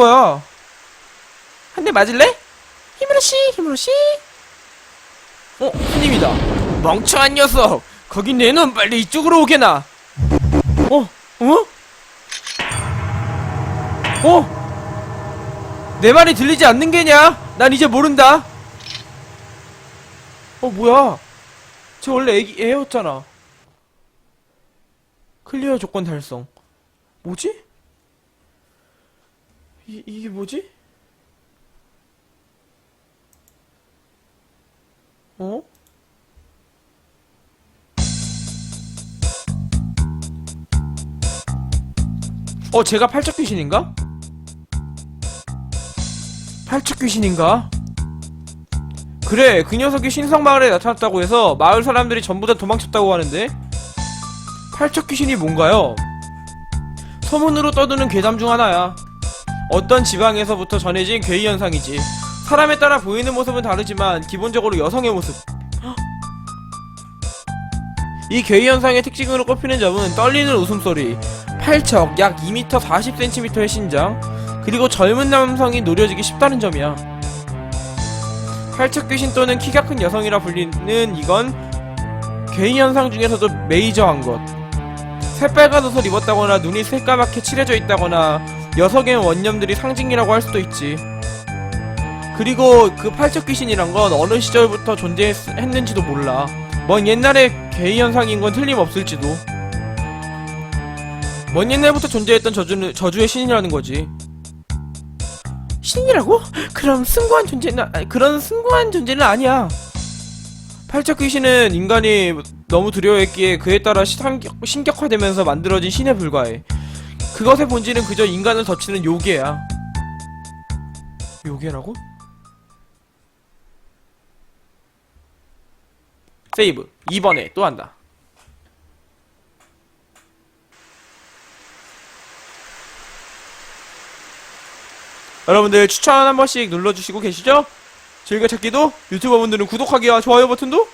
거야? 한대 맞을래? 힘으로 씨. 어, 스님이다. 멍청한 녀석. 거기 내놓 빨리 이쪽으로 오게나. 어, 어? 어? 내 말이 들리지 않는 게냐? 난 이제 모른다. 어, 뭐야? 저 원래 애기, 애였잖아. 클리어 조건 달성. 뭐지? 이, 이게 뭐지? 어? 어, 제가 팔척 귀신인가? 팔척 귀신인가? 그래, 그 녀석이 신성마을에 나타났다고 해서 마을 사람들이 전부 다 도망쳤다고 하는데 팔척 귀신이 뭔가요? 소문으로 떠드는 괴담 중 하나야. 어떤 지방에서부터 전해진 괴이 현상이지. 사람에 따라 보이는 모습은 다르지만 기본적으로 여성의 모습. 헉! 이 괴이 현상의 특징으로 꼽히는 점은 떨리는 웃음소리, 팔척 약 2m 40cm의 신장, 그리고 젊은 남성이 노려지기 쉽다는 점이야. 팔척 귀신 또는 키가 큰 여성이라 불리는 이건 괴이 현상 중에서도 메이저한 것. 새빨간 옷을 입었다거나 눈이 새까맣게 칠해져 있다거나 여성의 원념들이 상징이라고 할 수도 있지. 그리고 그 팔척 귀신이란 건 어느 시절부터 존재했는지도 몰라. 먼 옛날에 괴이 현상인 건 틀림없을지도. 먼 옛날부터 존재했던 저주는, 저주의 신이라는 거지. 신이라고? 그럼 숭고한 존재는, 그런 숭고한 존재는 아니야. 팔척 귀신은 인간이 너무 두려워했기에 그에 따라 신격, 신격화되면서 만들어진 신에 불과해. 그것의 본질은 그저 인간을 덮치는 요괴야. 요괴라고? 세이브. 2번에 또 한다. 여러분들 추천 한 번씩 눌러주시고 계시죠? 즐겨찾기도 유튜버분들은 구독하기와 좋아요 버튼도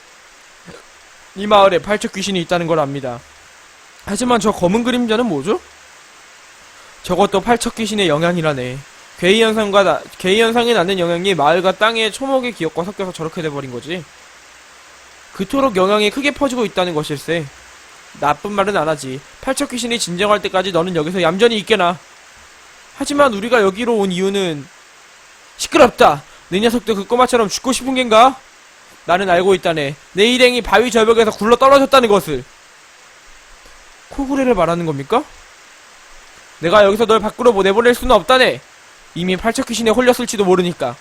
이 마을에 팔척 귀신이 있다는 걸 압니다. 하지만 저 검은 그림자는 뭐죠? 저것도 팔척 귀신의 영향이라네. 괴이 현상과 나, 괴이 현상이 낳는 영향이 마을과 땅의 초목의 기억과 섞여서 저렇게 돼버린 거지. 그토록 영향이 크게 퍼지고 있다는 것일세. 나쁜 말은 안 하지. 팔척 귀신이 진정할 때까지 너는 여기서 얌전히 있게나. 하지만 우리가 여기로 온 이유는 시끄럽다. 내 녀석도 그 꼬마처럼 죽고 싶은 겐가? 나는 알고 있다네. 내 일행이 바위 절벽에서 굴러 떨어졌다는 것을. 코구레를 말하는 겁니까? 내가 여기서 널 밖으로 못 내보낼 수는 없다네. 이미 팔척 귀신에 홀렸을지도 모르니까.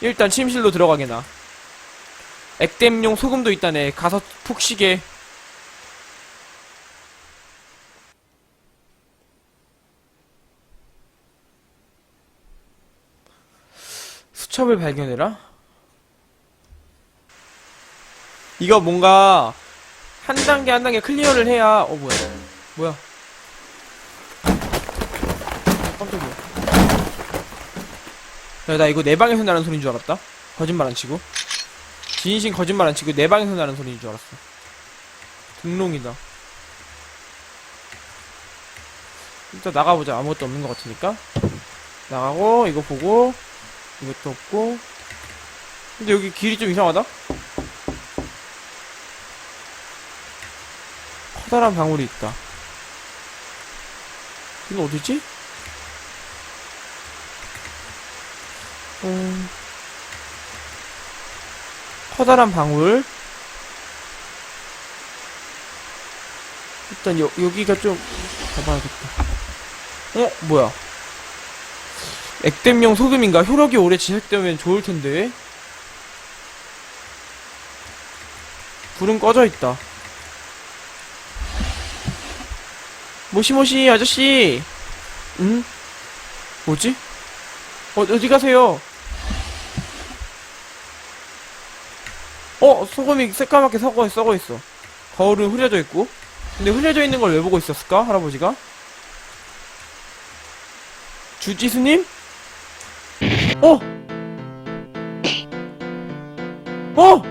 일단 침실로 들어가게나. 액땜용 소금도 있다네. 가서 푹 쉬게. 수첩을 발견해라? 이거 뭔가 한 단계 한 단계 클리어를 해야 어 뭐야 뭐야? 깜짝이야. 야 나 이거 내 방에서 나는 소리인 줄 알았다. 거짓말 안 치고. 진심 거짓말 안 치고 내 방에서 나는 소리인 줄 알았어. 등롱이다. 일단 나가보자. 아무것도 없는 것 같으니까. 나가고 이거 보고 이것도 없고. 근데 여기 길이 좀 이상하다? 커다란 방울이 있다 이거 어디지? 음... 커다란 방울 일단 여, 여기가 좀 가봐야겠다 어? 뭐야 액땜용 소금인가? 효력이 오래 지속되면 좋을 텐데. 불은 꺼져 있다. 모시모시 아저씨. 응? 뭐지? 어 어디 가세요? 어 소금이 새까맣게 썩어 썩어 있어. 거울은 흐려져 있고. 근데 흐려져 있는 걸 왜 보고 있었을까 할아버지가? 주지수님? 어! 어!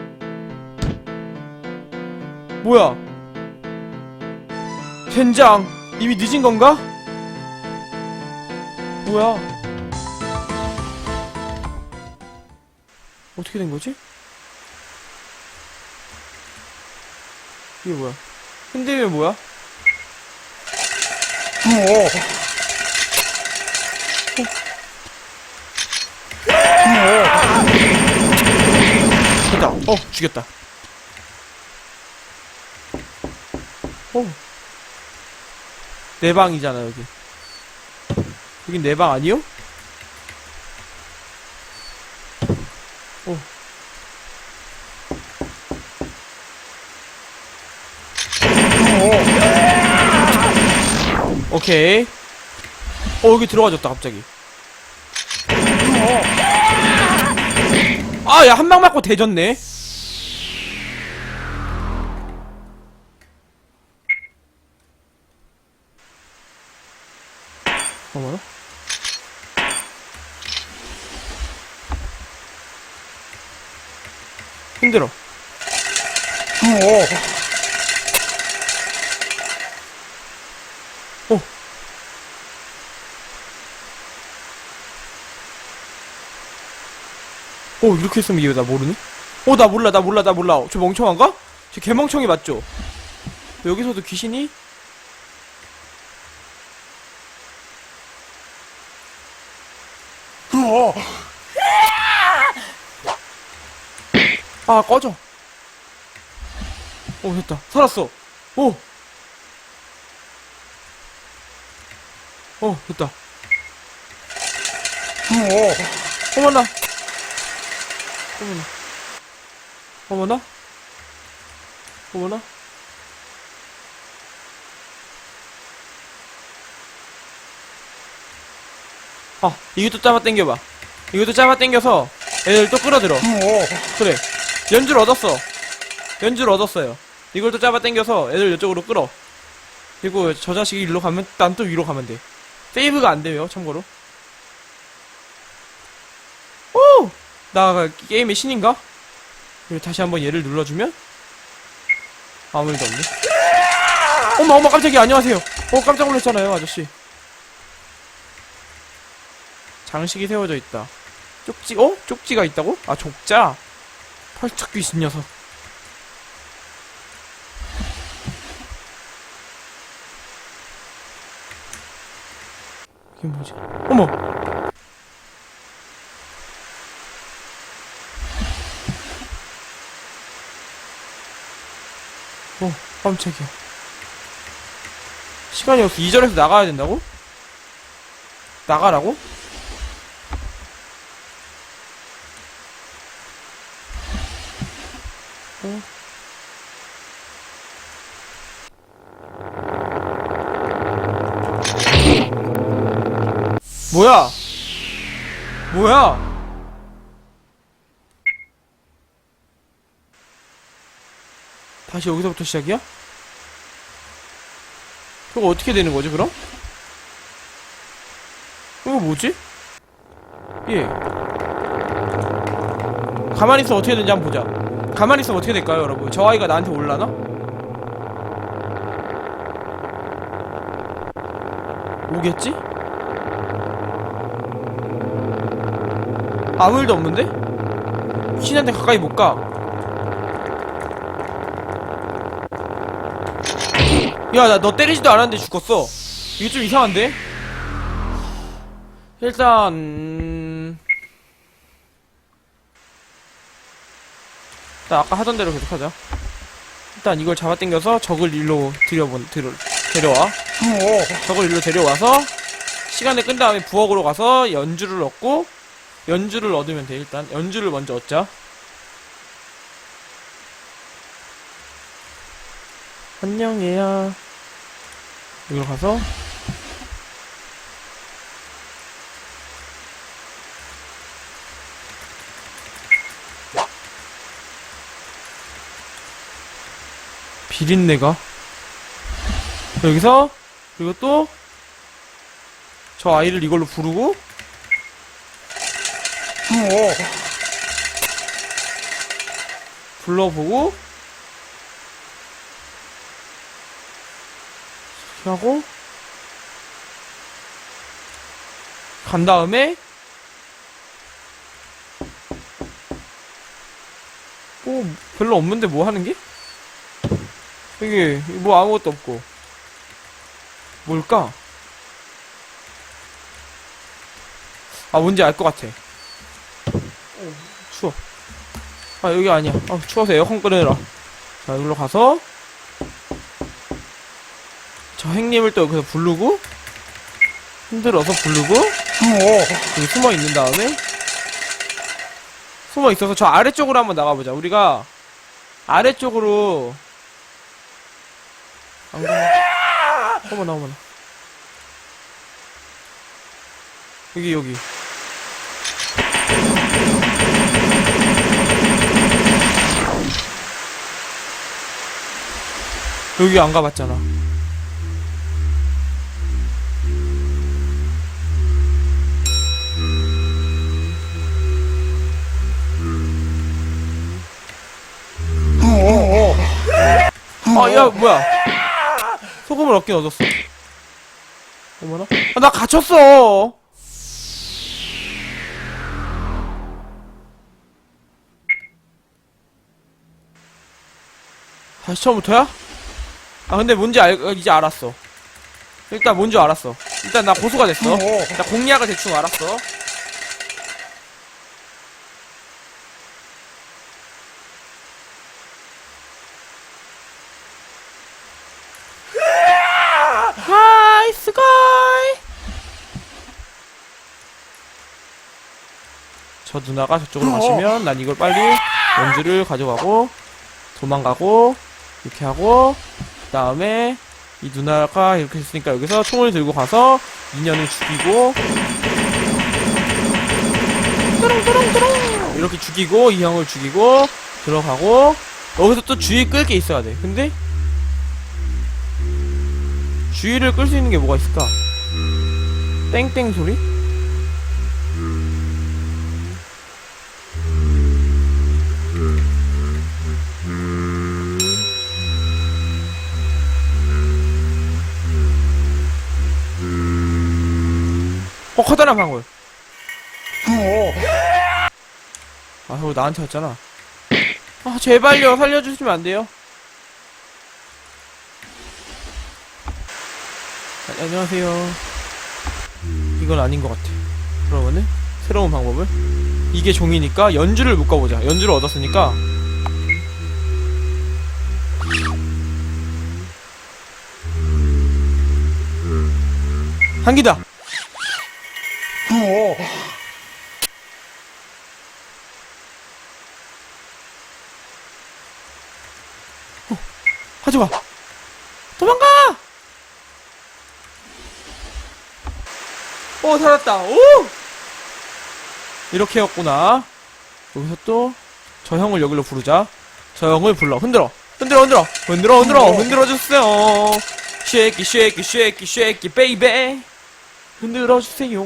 뭐야? 젠장! 이미 늦은 건가? 뭐야? 어떻게 된 거지? 이게 뭐야? 흔들면 뭐야? 됐다. 어, 죽였다. 어. 내 방이잖아, 여기. 여긴 내 방 아니요? 어. 오케이. 어, 여기 들어가졌다, 갑자기. 아, 야, 한 방 맞고 대졌네. 어. 어, 이렇게 했으면 이거 나 모르네? 어, 나 몰라, 나 몰라, 나 몰라. 저 멍청한가? 저 개멍청이 맞죠? 여기서도 귀신이? 아, 꺼져. 어, 됐다. 살았어. 오! 어, 됐다. 어머나. 어머나. 어머나. 어머나. 아, 이것도 잡아 당겨봐. 이것도 잡아 당겨서 애들 또 끌어들어. 그래. 연주를 얻었어. 연주를 얻었어요. 이걸 또 잡아 당겨서 애들 이쪽으로 끌어. 그리고 저 자식이 일로 가면 난 또 위로 가면 돼. 세이브가 안 돼요, 참고로. 오! 나 게임의 신인가? 다시 한번 얘를 눌러주면 아무 일도 없네. 어머, 어머, 깜짝이야. 안녕하세요. 어, 깜짝 놀랐잖아요, 아저씨. 장식이 세워져 있다. 쪽지, 어? 쪽지가 있다고? 아, 족자? 펄쩍 귀신 녀석. 이게 뭐지? 어머! 어, 깜짝이야. 시간이 없어. 2절에서 나가야 된다고? 나가라고? 뭐야? 뭐야? 다시 여기서부터 시작이야? 저거 어떻게 되는 거지, 그럼? 이거 뭐지? 예. 가만히 있어 어떻게 되는지 한번 보자. 가만히 있으면 어떻게 될까요, 여러분? 저 아이가 나한테 올라나? 오겠지? 아무 일도 없는데? 신한테 가까이 못 가. 야, 나 너 때리지도 않았는데 죽었어. 이게 좀 이상한데? 일단, 음... 일단 아까 하던 대로 계속 하자. 일단 이걸 잡아당겨서 적을 일로 들여본, 들어, 데려와. 적을 일로 데려와서 시간을 끈 다음에 부엌으로 가서 연주를 얻고 연주를 얻으면 돼 일단. 연주를 먼저 얻자. 안녕 얘야 여기로 가서. 비린내가? 여기서 그리고 또 저 아이를 이걸로 부르고 불러보고 이렇게 하고 간 다음에 뭐 별로 없는데 뭐 하는 게? 여기 뭐 아무것도 없고 뭘까? 아 뭔지 알 것 같아 어, 추워. 아 여기 아니야. 아 추워서 에어컨 끄내라. 자 여기로 가서. 저 행님을 또 여기서 부르고 흔들어서 부르고 여기 숨어 있는 다음에 숨어 있어서 저 아래쪽으로 한번 나가보자. 우리가 아래쪽으로 안 가. 어머나 어머나. 여기 여기 여기 안 가봤잖아 아, 야, 뭐야. 소금을 얻긴 얻었어. 어머나. 아, 나 갇혔어! 다시 처음부터야? 아, 근데 뭔지 알, 어, 이제 알았어. 일단 뭔지 알았어. 일단 나 고소가 됐어. 나 공략을 대충 알았어. 하이 스카이 저 누나가 저쪽으로 가시면 난 이걸 빨리 연주를 가져가고 도망가고 이렇게 하고 그 다음에 이 누나가 이렇게 했으니까 여기서 총을 들고 가서 인연을 죽이고 뚜렁뚜렁뚜렁 이렇게 죽이고 이 형을 죽이고 들어가고 여기서 또 주의 끌게 있어야 돼 근데 주의를 끌 수 있는 게 뭐가 있을까? 땡땡 소리? 어, 커다란 방울. 아, 저거 나한테 왔잖아. 아, 제발요. 살려주시면 안 돼요? 아, 안녕하세요. 이건 아닌 것 같아. 그러면은 새로운 방법을 이게 종이니까 연주를 묶어보자. 연주를 얻었으니까 한기다. 어, 하지 마. 도망가. 오 살았다. 오! 이렇게 였구나. 여기서 또 저 형을 여기로 부르자. 저 형을 불러. 흔들어 흔들어. 흔들어 흔들어. 흔들어. 흔들어 주세요. 쉐이키 쉐이키 쉐이키 쉐이키 베이베. 흔들어 주세요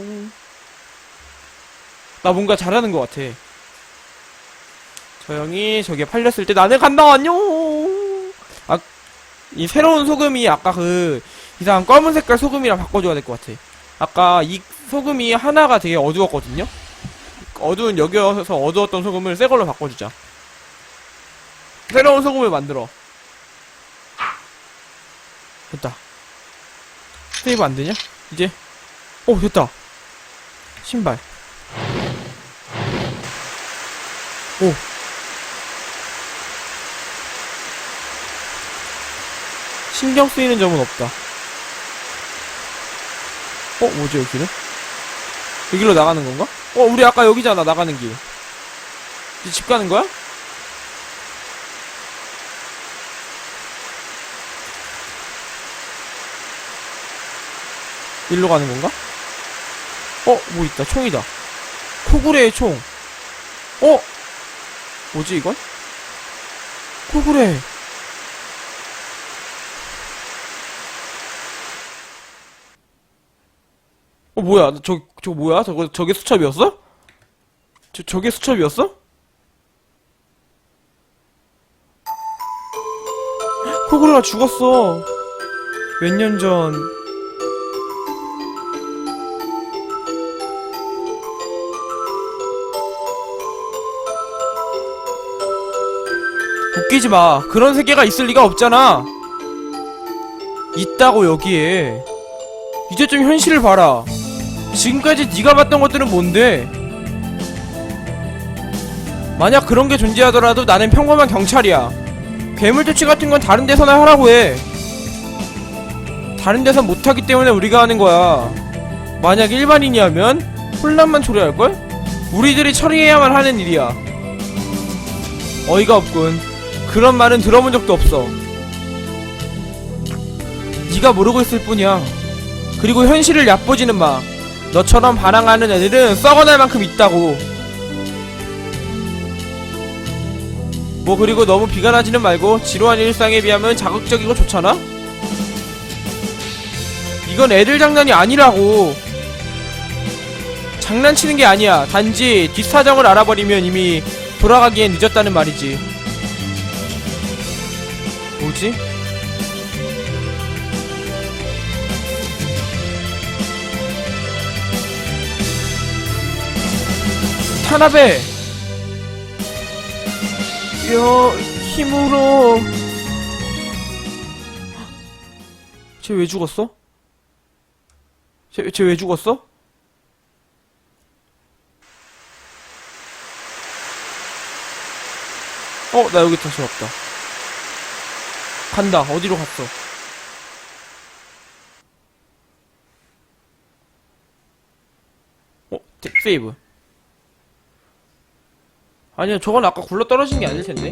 나 뭔가 잘하는 것 같아 저 형이 저기에 팔렸을 때 나는 간다 안녕 아 이 새로운 소금이 아까 그 이상한 검은 색깔 소금이랑 바꿔줘야 될 것 같아 아까 이 소금이 하나가 되게 어두웠거든요? 어두운 여기서 어두웠던 소금을 새 걸로 바꿔주자. 새로운 소금을 만들어. 됐다. 세이브 안 되냐? 이제. 오, 됐다. 신발. 오. 신경 쓰이는 점은 없다. 어, 뭐지, 여기는? 여기로 나가는 건가? 어, 우리 아까 여기잖아, 나가는 길. 이제 집 가는 거야? 일로 가는 건가? 어, 뭐 있다, 총이다. 코구레의 총. 어? 뭐지, 이건? 코구레. 어 뭐야 저 저거 뭐야 저거 저게 수첩이었어? 저 저게 수첩이었어? 코그레가 죽었어 몇 년 전 웃기지 마. 그런 세계가 있을 리가 없잖아. 있다고 여기에. 이제 좀 현실을 봐라. 지금까지 네가 봤던 것들은 뭔데? 만약 그런 게 존재하더라도 나는 평범한 경찰이야. 괴물 퇴치 같은 건 다른 데서나 하라고 해. 다른 데선 못하기 때문에 우리가 하는 거야. 만약 일반인이 하면 혼란만 초래할걸? 우리들이 처리해야만 하는 일이야. 어이가 없군. 그런 말은 들어본 적도 없어. 네가 모르고 있을 뿐이야. 그리고 현실을 얕보지는 마. 너처럼 반항하는 애들은 썩어날 만큼 있다고. 뭐 그리고 너무 비관하지는 말고 지루한 일상에 비하면 자극적이고 좋잖아? 이건 애들 장난이 아니라고. 장난치는 게 아니야. 단지 뒷사정을 알아버리면 이미 돌아가기엔 늦었다는 말이지. 뭐지? 타나베! 여, 힘으로. 쟤 왜 죽었어? 쟤, 쟤 왜 죽었어? 어, 나 여기 다시 왔다. 간다. 어디로 갔어? 어, 데- 세이브. 아니야, 저건 아까 굴러 떨어진 게 아닐 텐데.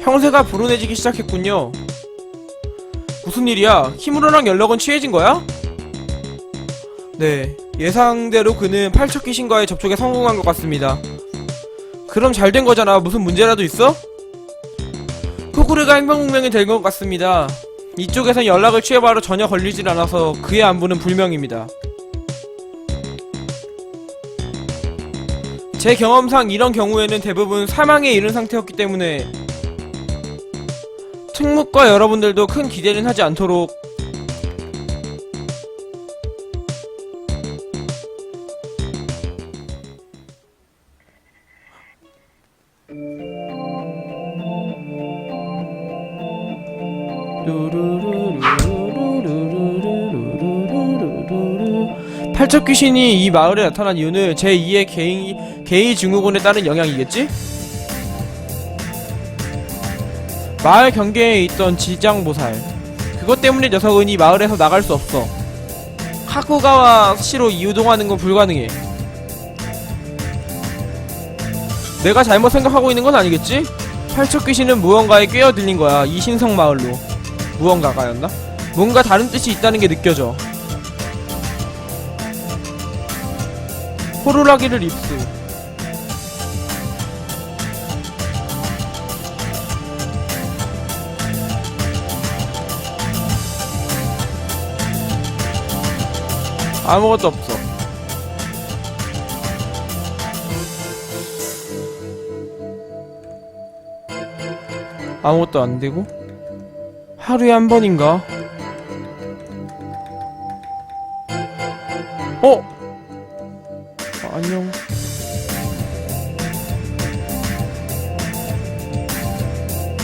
형세가 불운해지기 시작했군요. 무슨 일이야? 힘으로랑 연락은 취해진 거야? 네, 예상대로 그는 팔척 귀신과의 접촉에 성공한 것 같습니다. 그럼 잘 된 거잖아. 무슨 문제라도 있어? 코구르가 행방불명이 된 것 같습니다. 이쪽에선 연락을 취해봐도 전혀 걸리질 않아서 그의 안부는 불명입니다. 제 경험상 이런 경우에는 대부분 사망에 이른 상태였기 때문에 특묵과 여러분들도 큰 기대는 하지 않도록 팔척 귀신이 이 마을에 나타난 이유는 제2의 게이, 게이 증후군에 따른 영향이겠지? 마을 경계에 있던 지장보살 그것 때문에 녀석은 이 마을에서 나갈 수 없어 하쿠가와 시로 이동하는 건 불가능해 내가 잘못 생각하고 있는 건 아니겠지? 팔척 귀신은 무언가에 꿰어들린 거야 이 신성 마을로 무언가가였나? 뭔가 다른 뜻이 있다는 게 느껴져. 호루라기를 입수. 아무것도 없어. 아무것도 안 되고 하루에 한 번인가? 어? 아, 안녕.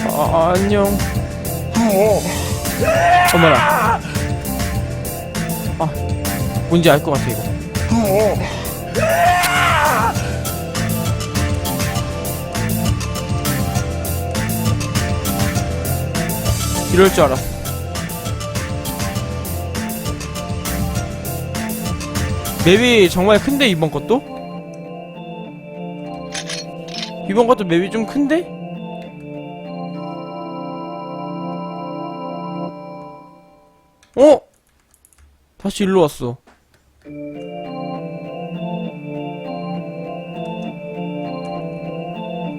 아, 아 안녕. 어머나. 아 뭔지 알 것 같아 이거 이럴 줄 알았어 맵이 정말 큰데 이번 것도? 이번 것도 맵이 좀 큰데? 어? 다시 일로 왔어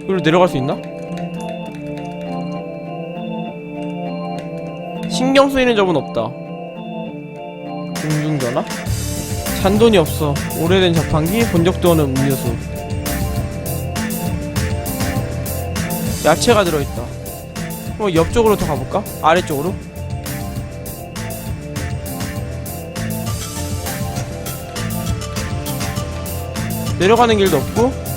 여기로 내려갈 수 있나? 신경 쓰이는 점은 없다 공중전화? 잔돈이 없어. 오래된 자판기, 본 적도 없는 음료수. 야채가 들어있다. 어, 옆쪽으로 더 가볼까? 아래쪽으로? 내려가는 길도 없고